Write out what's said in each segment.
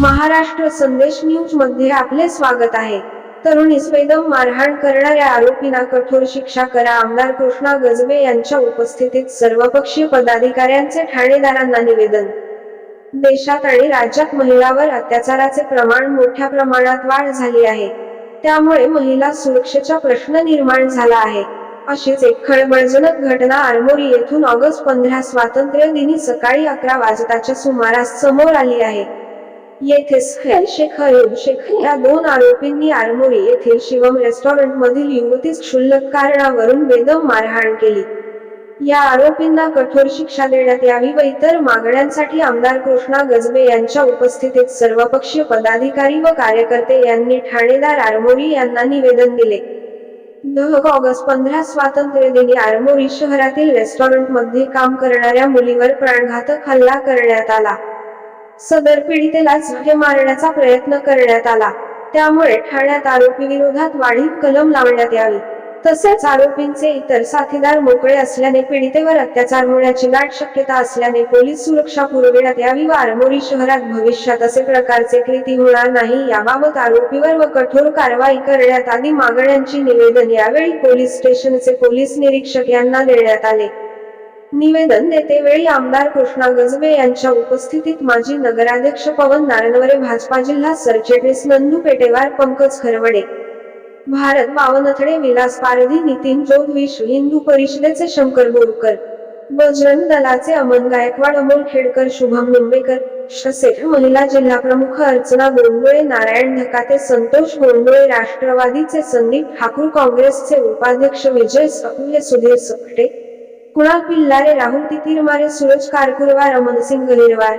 महाराष्ट्र संदेश न्यूजमध्ये आपले स्वागत आहे. तरुण इस्पेदम मारहाण करणाऱ्या आरोपींना कठोर शिक्षा करा. आमदार कृष्णा गजबे यांच्या उपस्थितीत सर्वपक्षीय पदाधिकाऱ्यांचे ठाणेदारांना निवेदन. देशात आणि राज्यात महिलावर अत्याचाराचे प्रमाण मोठ्या प्रमाणात वाढ झाली आहे. त्यामुळे महिला सुरक्षेचा प्रश्न निर्माण झाला आहे. अशीच एक खळबळजनक घटना आरमोरी येथून ऑगस्ट पंधरा स्वातंत्र्य दिनी सकाळी अकरा वाजताच्या सुमारास समोर आली आहे. येथे सैल शेख अयूब शेख या दोन आरोपींनी आरमोरी येथील शिवम रेस्टॉरंट मधील युवतीस क्षुल्लक कारणावरून बेदम मारहाण केली. या आरोपींना कठोर शिक्षा देण्यात यावी व इतर मागण्यांसाठी आमदार कृष्णा गजबे यांच्या उपस्थितीत सर्वपक्षीय पदाधिकारी व कार्यकर्ते यांनी ठाणेदार आरमोरी यांना निवेदन दिले. दह ऑगस्ट पंधरा स्वातंत्र्य दिनी आरमोरी शहरातील रेस्टॉरंटमध्ये काम करणाऱ्या मुलीवर प्राणघातक हल्ला करण्यात आला. सदर पीडितेला झुके मारण्याचा प्रयत्न करण्यात आला. त्यामुळे ठाण्यात आरोपी विरोधात वाढीव कलम लावण्यात यावी. तसेच आरोपींचे इतर साथीदार मोकळे असल्याने पीडितेवर अत्याचार होण्याची दाट शक्यता असल्याने पोलीस सुरक्षा पुरविण्यात यावी व आरमोरी शहरात भविष्यात असे प्रकारचे कृती होणार नाही याबाबत आरोपीवर व कठोर कारवाई करण्यात आदी मागण्यांची निवेदन यावेळी पोलीस स्टेशनचे पोलीस निरीक्षक यांना देण्यात आले. निवेदन देतेवेळी आमदार कृष्णा गजबे यांच्या उपस्थितीत माजी नगराध्यक्ष पवन नारनवरे भाजपा जिल्हा सरचिटणीस नंदू पेटेवार पंकज खरवडे. भारत बावनथडे विलास पारधी नितीन जोग विश्व हिंदू परिषदेचे शंकर बोरकर. बजरंग दलाचे अमन गायकवाड अमोल खेडकर शुभम निंबेकर. शसेठ महिला जिल्हा प्रमुख अर्चना गोंडोळे नारायण ढकाते संतोष गोंडोळे राष्ट्रवादीचे संदीप ठाकूर काँग्रेसचे उपाध्यक्ष विजय सकुले सुधीर सकटे कुणाल पिल्लारे राहुल तितीरमारे सूरज कारकुरवार अमनसिंग गहिरवार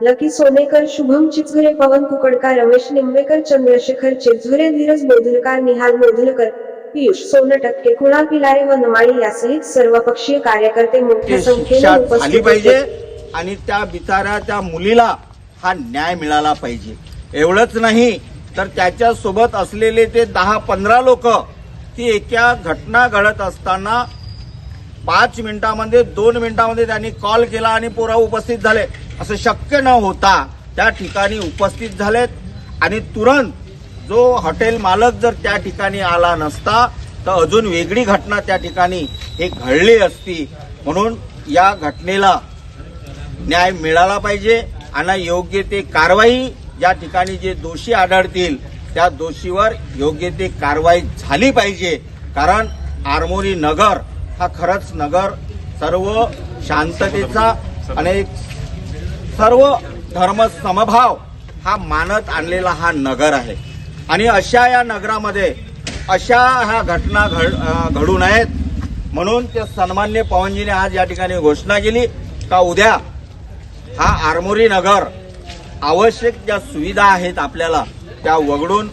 लकी सोनेकर शुभम चिचघरे पवन कुकडकार रमेश निंबेकर चंद्रशेखर चिचघरे धीरज बोधलकार निहाल बोधलकर पियुष सोनटक्के कुणाल पिलारे व नमाळी यासहित सर्वपक्षीय कार्यकर्ते मोठ्या संख्येने उपस्थित पाहिजे होते. आणि त्या बिचाऱ्या त्या मुलीला हा न्याय मिळाला पाहिजे. एवढंच नाही तर त्याच्या सोबत असलेले ते दहा पंधरा लोक ती एका घटना घडत असताना पाच मिनिटामध्ये दोन मिनिटामध्ये त्यांनी कॉल केला आणि पोरा उपस्थित झाले. असं शक्य न होता त्या ठिकाणी उपस्थित झालेत. आणि तुरंत जो हॉटेल मालक जर त्या ठिकाणी आला नसता तर अजून वेगळी घटना त्या ठिकाणी हे घडली असती. म्हणून या घटनेला न्याय मिळाला पाहिजे आणि योग्य ते कारवाई या ठिकाणी जे दोषी आढळतील त्या दोषीवर योग्य ते कारवाई झाली पाहिजे. कारण आरमोरी नगर हा खरंच नगर सर्व शांततेचा आणि सर्व धर्म समभाव हा मानत आणलेला हा नगर आहे. आणि अशा या नगरामध्ये अशा ह्या घटना घड घडू नयेत म्हणून ते सन्मान्य पवनजीने आज या ठिकाणी घोषणा केली का उद्या हा आरमोरी नगर आवश्यक ज्या सुविधा आहेत आपल्याला त्या वगळून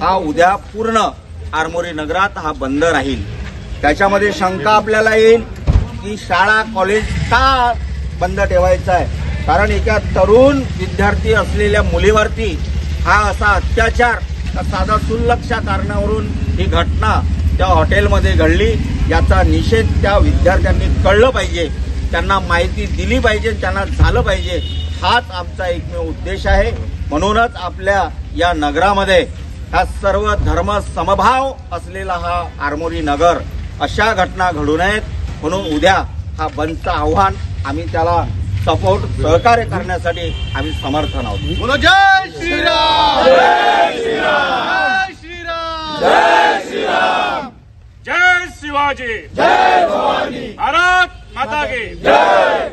हा उद्या पूर्ण आरमोरी नगरात हा बंद राहील. त्याच्यामध्ये शंका आपल्याला येईल की शाळा कॉलेज का बंद ठेवायचं आहे? कारण एका तरुण विद्यार्थी असलेल्या मुलीवरती हा असा अत्याचार साधा सुलक्षा कारणावरून ही घटना त्या हॉटेलमध्ये घडली. याचा निषेध त्या विद्यार्थ्यांनी कळलं पाहिजे. त्यांना माहिती दिली पाहिजे त्यांना झालं पाहिजे. हाच आमचा एकमेव उद्देश आहे. म्हणूनच आपल्या या नगरामध्ये हा सर्व धर्म समभाव असलेला हा आरमोरी नगर अशा घटना घडू नयेत म्हणून उद्या हा बंदचं आव्हान आम्ही त्याला सपोर्ट सहकार्य करण्यासाठी आम्ही समर्थन आहोत. बोलो जय श्रीराम! जय श्रीराम! जय श्रीराम! जय शिवाजी! जय भवानी! भारत माता की जय